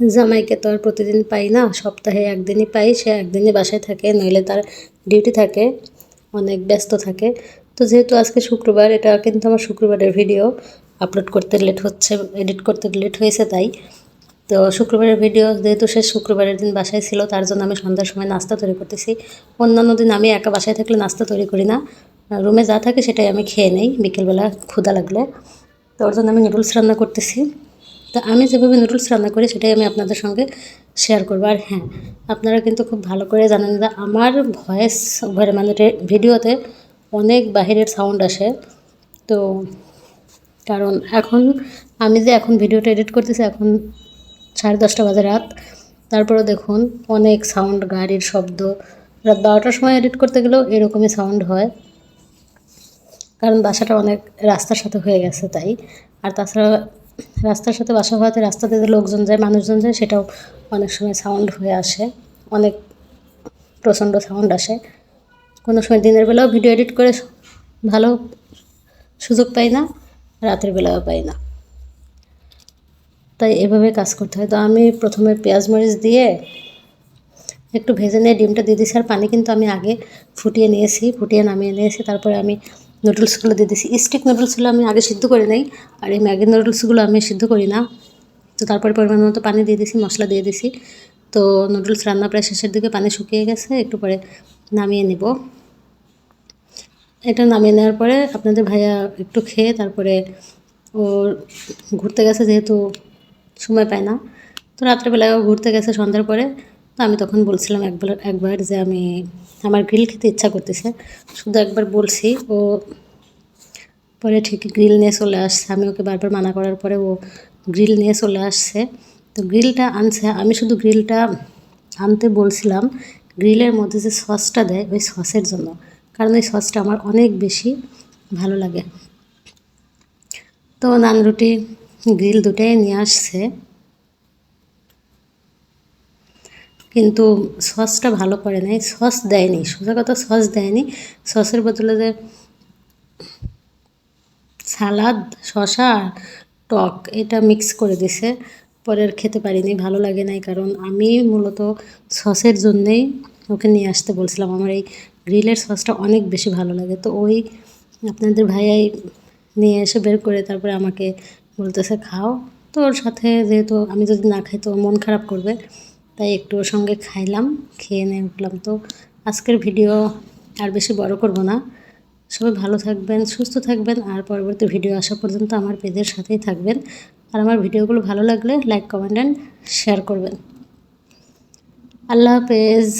জামাইকে তো আর প্রতিদিন পাই না, সপ্তাহে একদিনই পাই, সে একদিনই বাসায় থাকে, নইলে তার ডিউটি থাকে, অনেক ব্যস্ত থাকে। তো যেহেতু আজকে শুক্রবার, এটা কিন্তু আমার শুক্রবারের ভিডিও আপলোড করতে লেট হচ্ছে এডিট করতে লেট হয়েছে তাই। তো শুক্রবারের ভিডিও যেহেতু সে শুক্রবারের দিন বাসায় ছিল, তার জন্য আমি সন্ধ্যার সময় নাস্তা তৈরি করতেছি। অন্যান্য দিন আমি একা বাসায় থাকলে নাস্তা তৈরি করি না। রুমে যা থাকে সেটাই আমি খেয়ে নেই, বিকেলবেলা ক্ষুধা লাগলে। তো ওর জন্য আমি নুডলস রান্না করতেছি। তো আমি যেভাবে নুডলস রান্না করি, সেটাই আমি আপনাদের সঙ্গে শেয়ার করব। আর হ্যাঁ আপনারা কিন্তু খুব ভালো করে জানেন যে আমার ভয়েস ওভারে মানে ভিডিওতে অনেক বাহিরের সাউন্ড আসে। তো কারণ এখন আমি যে এখন ভিডিওটা এডিট করতেছি, এখন সাড়ে দশটা বাজে রাত। তারপরে দেখুন অনেক সাউন্ড গাড়ির শব্দ। রাত বারোটার সময় এডিট করতে গেলেও এরকমই সাউন্ড হয়। কারণ বাসাটা অনেক রাস্তার সাথে হয়ে গেছে তাই। আর তাছাড়া রাস্তার সাথে বাসা হওয়াতে রাস্তাতে লোকজন যায়, মানুষজন যায়, সেটাও অনেক সময় সাউন্ড হয়ে আসে। অনেক প্রচণ্ড সাউন্ড আসে। কোনো সময় দিনের বেলাও ভিডিও এডিট করে ভালো সুযোগ পাই না, রাতের বেলাও পাই না। তাই এভাবে কাজ করতে হয়। তো আমি প্রথমে পেঁয়াজ মরিচ দিয়ে একটু ভেজে নিয়ে ডিমটা দিয়ে দিয়েছি। আর পানি কিন্তু আমি আগে ফুটিয়ে নিয়েছি, ফুটিয়ে নামিয়ে নিয়েছি। তারপরে আমি নুডলসগুলো দিয়ে দিয়েছি। স্টিক নুডলসগুলো আমি আগে সিদ্ধ করে নেই, আর এই ম্যাগি নুডলসগুলো আমি সিদ্ধ করি না। তো তারপরে পরিমাণ মতো পানি দিয়ে দিয়েছি, মশলা দিয়ে দিয়েছি। তো নুডলস রান্না প্রায় শেষের দিকে পানি শুকিয়ে গেছে, একটু পরে নামিয়ে নেব। এটা নামিয়ে নেওয়ার পরে আপনাদের ভাইয়া একটু খেয়ে তারপরে ও ঘুরতে গেছে যেহেতু সময় পায় না। তো রাত্রেবেলায় ও ঘুরতে গেছে সন্ধ্যার পরে। আমি তখন বলছিলাম একবার একবার যে আমি, আমার গ্রিল খেতে ইচ্ছা করতেছে। শুধু একবার বলছি, ও পরে ঠিকই গ্রিল নিয়ে চলে আসছে। আমি ওকে বারবার মানা করার পরে ও গ্রিল নিয়ে চলে আসছে। তো গ্রিলটা আনছে, আমি শুধু গ্রিলটা আনতে বলছিলাম, গ্রিলের মধ্যে যে সসটা দেয়, ওই সসের জন্য। কারণ ওই সসটা আমার অনেক বেশি ভালো লাগে। তো নান রুটি, গ্রিল দুটাই নিয়ে আসছে। কিন্তু সসটা ভালো করে নাই, সস দেয়নি। সোজা কথা সস দেয়নি। সসের বদলে যে সালাদ শশা টক এটা মিক্স করে দিছে। পরে আর খেতে পারিনি, ভালো লাগে নাই কারণ আমি মূলত সসের জন্যেই ওকে নিয়ে আসতে বলছিলাম। আমার এই গ্রিলের সসটা অনেক বেশি ভালো লাগে। তো ওই আপনাদের ভাইয়াই নিয়ে এসে বের করে তারপরে আমাকে বলতেছে, খাও। তো ওর সাথে যেহেতু আমি যদি না খাই তো মন খারাপ করবে। তাই একটু ওর সঙ্গে খাইলাম, খেয়ে নিয়ে উঠলাম। তো আজকের ভিডিও আর বেশি বড় করব না। সবাই ভালো থাকবেন, সুস্থ থাকবেন, আর পরবর্তী ভিডিও আসা পর্যন্ত আমার পেজের সাথেই থাকবেন। আর আমার ভিডিওগুলো ভালো লাগলে লাইক, কমেন্ট অ্যান্ড শেয়ার করবেন। আল্লাহ হাফেজ।